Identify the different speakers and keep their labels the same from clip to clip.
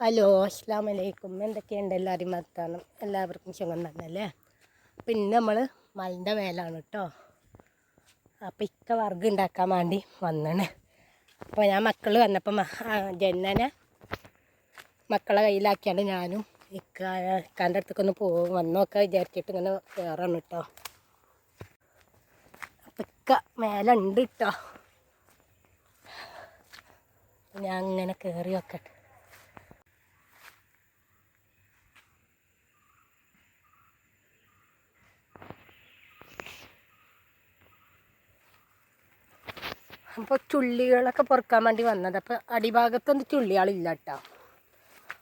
Speaker 1: Hello അസ്സാം വലൈക്കും എന്തൊക്കെയുണ്ട് എല്ലാവരും വർത്താനം? എല്ലാവർക്കും സുഖം തന്നെയല്ലേ പിന്നെ നമ്മൾ മലിന്റെ മേലാണ് കേട്ടോ. അപ്പം ഇക്ക വർഗ് ഉണ്ടാക്കാൻ വേണ്ടി വന്നാണ്. അപ്പോൾ ഞാൻ മക്കൾ വന്നപ്പം ജന്നനെ മക്കളെ കയ്യിലാക്കിയാണ് ഞാനും ഇക്ക ഇക്കാന്റെ അടുത്തേക്കൊന്ന് പോകും വന്നൊക്കെ വിചാരിച്ചിട്ട് ഇങ്ങനെ കയറാണ് കേട്ടോ. അപ്പം ഇക്ക മേലുണ്ട് കേട്ടോ. ഞാൻ അങ്ങനെ കയറി വെക്കട്ടെ അപ്പോൾ ചുള്ളികളൊക്കെ പൊറുക്കാൻ വേണ്ടി വന്നത്. അപ്പോൾ അടിഭാഗത്തൊന്നും ചുള്ളികളില്ല കേട്ടോ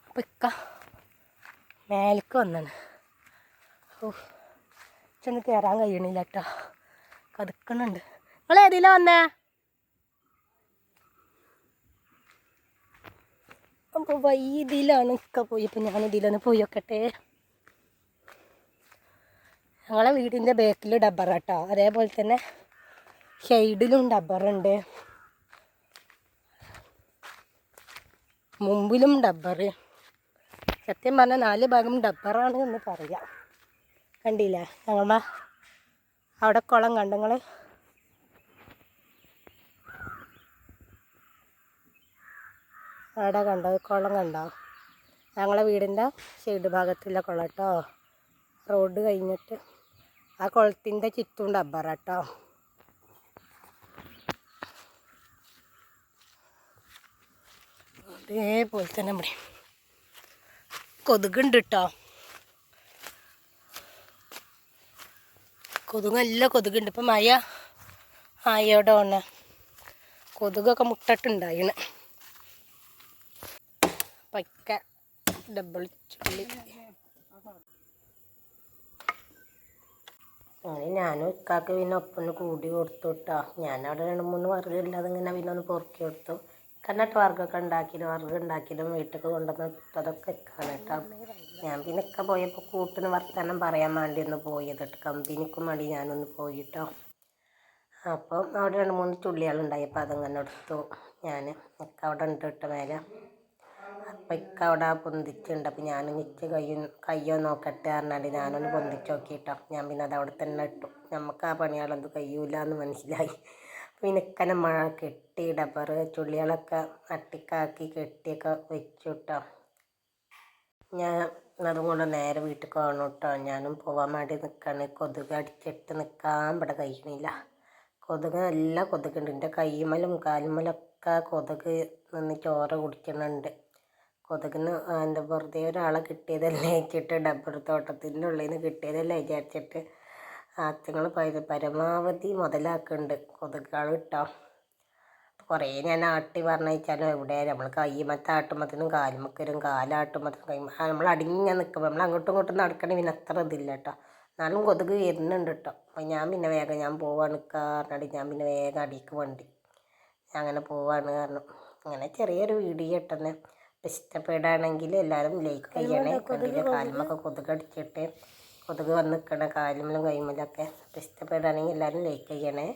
Speaker 1: അപ്പം ഇക്ക മേലേക്ക് വന്നാണ്. ഓ ചെന്ന് കയറാൻ കഴിയണില്ല കേട്ടോ കതുക്കണുണ്ട് നിങ്ങൾ ഏതിലാ വന്നേ? അപ്പോൾ വൈതിലാണ് ഇക്ക പോയി. അപ്പം ഞാൻ ഇതിലൊന്ന് പോയി നോക്കട്ടെ ഞങ്ങളെ വീടിന്റെ ബാക്കിൽ ഡബ്ബറാട്ടോ. അതേപോലെ തന്നെ സൈഡിലും ഡബ്ബറുണ്ട് മുമ്പിലും ഡബ്ബർ സത്യം പറഞ്ഞാൽ നാല് ഭാഗം ഡബ്ബറാണ് എന്ന് പറയാം. കണ്ടില്ലേ? ഞങ്ങളുടെ അവിടെ കുളം കണ്ടങ്ങൾ അവിടെ കണ്ടോ? കുളം കണ്ടോ? ഞങ്ങളെ വീടിന്റെ സൈഡ് ഭാഗത്തുള്ള കുളം കേട്ടോ. റോഡ് കഴിഞ്ഞിട്ട് ആ കുളത്തിന്റെ ചുറ്റും ഡബ്ബറാട്ടോ അതേപോലെ തന്നെ ഇവിടെ കൊതുകുണ്ട് കേട്ടോ കൊതുക് നല്ല കൊതുകുണ്ട്. ഇപ്പം മഴ ആയോടെ ഉണ്ട് കൊതുകൊക്കെ മുട്ടിട്ടുണ്ടായിന്. പൈക്ക ഡബിൾ ചുള്ളി. അങ്ങനെ ഞാനും ഇക്കാക്ക് പിന്നെ ഒപ്പം കൂടി കൊടുത്തു കേട്ടോ. ഞാനവിടെ രണ്ട് മൂന്ന് വർഗമില്ലാതെ ഇങ്ങനെ പിന്നെ ഒന്ന് പൊറുക്കി കൊടുത്തു. കന്നിട്ട് വർഗമൊക്കെ ഉണ്ടാക്കിയാലും വർഗം ഉണ്ടാക്കിയാലും വീട്ടിലേക്ക് കൊണ്ടുവന്ന് അതൊക്കെ ഇക്കാണ് കേട്ടോ. ഞാൻ പിന്നെ ഇക്ക പോയപ്പോൾ കൂട്ടിന് വർത്തമാനം പറയാൻ വേണ്ടി ഒന്ന് പോയത് കേട്ടോ. കമ്പനിക്കും വേണ്ടി ഞാനൊന്ന് പോയി കേട്ടോ അവിടെ രണ്ട് മൂന്ന് ചുള്ളികളുണ്ടായി അപ്പോൾ അതങ്ങനെ എടുത്തു. ഞാൻ ഇക്ക അവിടെ ഉണ്ട് കേട്ടോ മേലെ. അപ്പം ഇക്ക അവിടെ പൊന്തിച്ചുണ്ട് അപ്പം ഞാൻ നിച്ച് കയ്യും കയ്യോ നോക്കട്ടെ പറഞ്ഞാൽ ഞാനൊന്ന് പൊന്തിച്ച് നോക്കിയിട്ടോ. ഞാൻ പിന്നെ അത് അവിടെ തന്നെ ഇട്ടു. നമുക്ക് ആ പണികളൊന്നും കഴിയൂല എന്ന് മനസ്സിലായി. പിന്നെ മഴ കെട്ടി ഡബറ് ചുള്ളികളൊക്കെ അട്ടിക്കാക്കി കെട്ടിയൊക്കെ വെച്ചു കേട്ടോ ഞാൻ അതും കൊണ്ട് നേരെ വീട്ടിൽ കാണും കേട്ടോ ഞാനും പോകാൻ വേണ്ടി നിൽക്കുകയാണ് കൊതുക് അടിച്ചിട്ട് നിൽക്കാൻ ഇവിടെ കഴിയണില്ല. കൊതുക് നല്ല കൊതുകുണ്ട്. എന്റെ കൈമലും കാലുമലൊക്കെ കൊതുക് നിന്ന് ചോര കുടിക്കുന്നുണ്ട്. കൊതുകിന് എന്താ വെറുതെ ഒരാളെ കിട്ടിയതല്ലേ വെച്ചിട്ട് ഡബ്ബർ തോട്ടത്തിന്റെ ഉള്ളിൽ നിന്ന് കിട്ടിയതല്ലേ വിചാരിച്ചിട്ട് ആറ്റുങ്ങൾ പരമാവധി മുതലാക്കുന്നുണ്ട്. കൊതുകുകൾ ഇട്ടോ കുറേ ഞാൻ ആട്ടി പറഞ്ഞയച്ചാലും എവിടെ നമ്മൾ കയ്യുമത്തെ ആട്ടുമ്പത്തിനും കാലുമക്കരും കാലാട്ടുമ്പത്തിനും കൈ നമ്മൾ അടിഞ്ഞ നിൽക്കുമ്പോൾ നമ്മൾ അങ്ങോട്ടും ഇങ്ങോട്ടും നടക്കണേ പിന്നെ അത്ര ഇതില്ല കേട്ടോ. എന്നാലും കൊതുക് വരുന്നുണ്ട് കേട്ടോ. അപ്പം ഞാൻ പിന്നെ വേഗം ഞാൻ പോവാണ് കാരണം ഞാൻ പിന്നെ വേഗം അടിക്ക് വണ്ടി ഞാൻ അങ്ങനെ പോവാണ് കാരണം അങ്ങനെ ചെറിയൊരു വീഡിയോ ഇട്ടെന്നെ. ഇഷ്ടപ്പെടുകയാണെങ്കിൽ എല്ലാവരും ലൈക്ക് ചെയ്യണേ. കാലുമൊക്കെ കൊതുക് അടിച്ചിട്ട്. കൊതുക് വന്ന് നിൽക്കണ കാലിലും കൈമലൊക്കെ ഇഷ്ടപ്പെടുകയാണെങ്കിൽ എല്ലാവരും ലൈക്ക് ചെയ്യണേ.